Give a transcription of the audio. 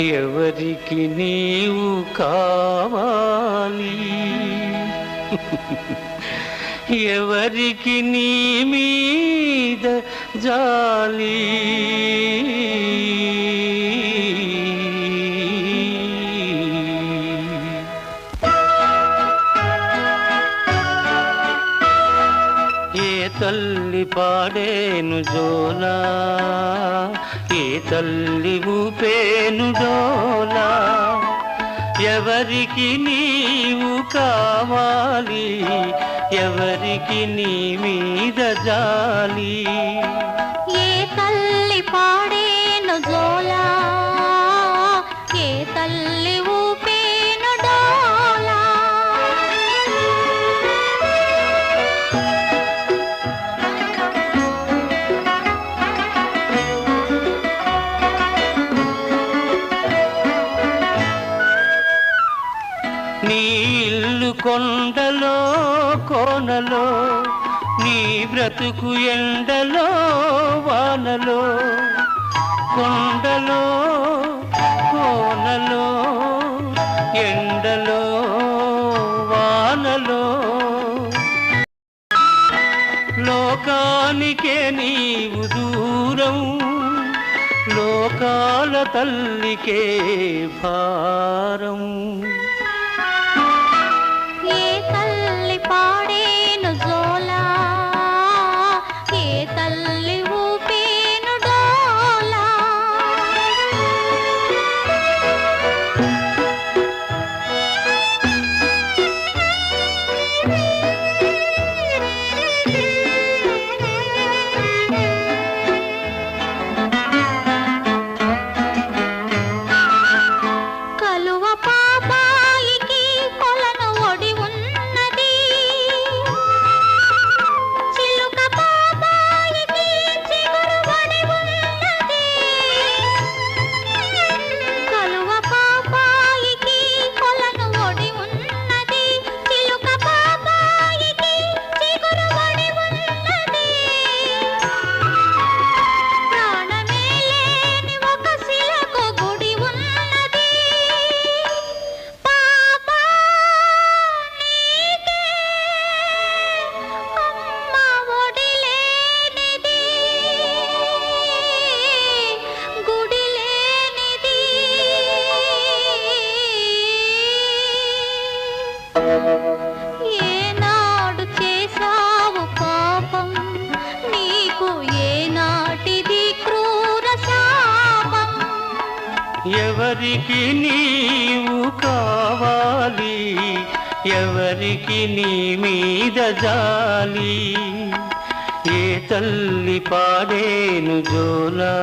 ఎవరికి నీవు కావాలి? ఎవరికి నీ మీద జాలి? తల్లి పాడేను జోలా ఏ తల్లి ఊపేను డోలా ఎవరికి నీవు కావాలి? ఎవరికి నీ మీద జాలి? నీ ఇల్లు కొండలో కోనలో నీ బ్రతుకు ఎండలో వానలో కొండలో కోనలో ఎండలో వానలో. లోకానికే నీవు దూరం లోకాల తల్లికే భారం. ఎవరికి నీవు కావాలి? ఎవరికి నీ మీద జాలి? ఏ తల్లి పాడేను జోలా?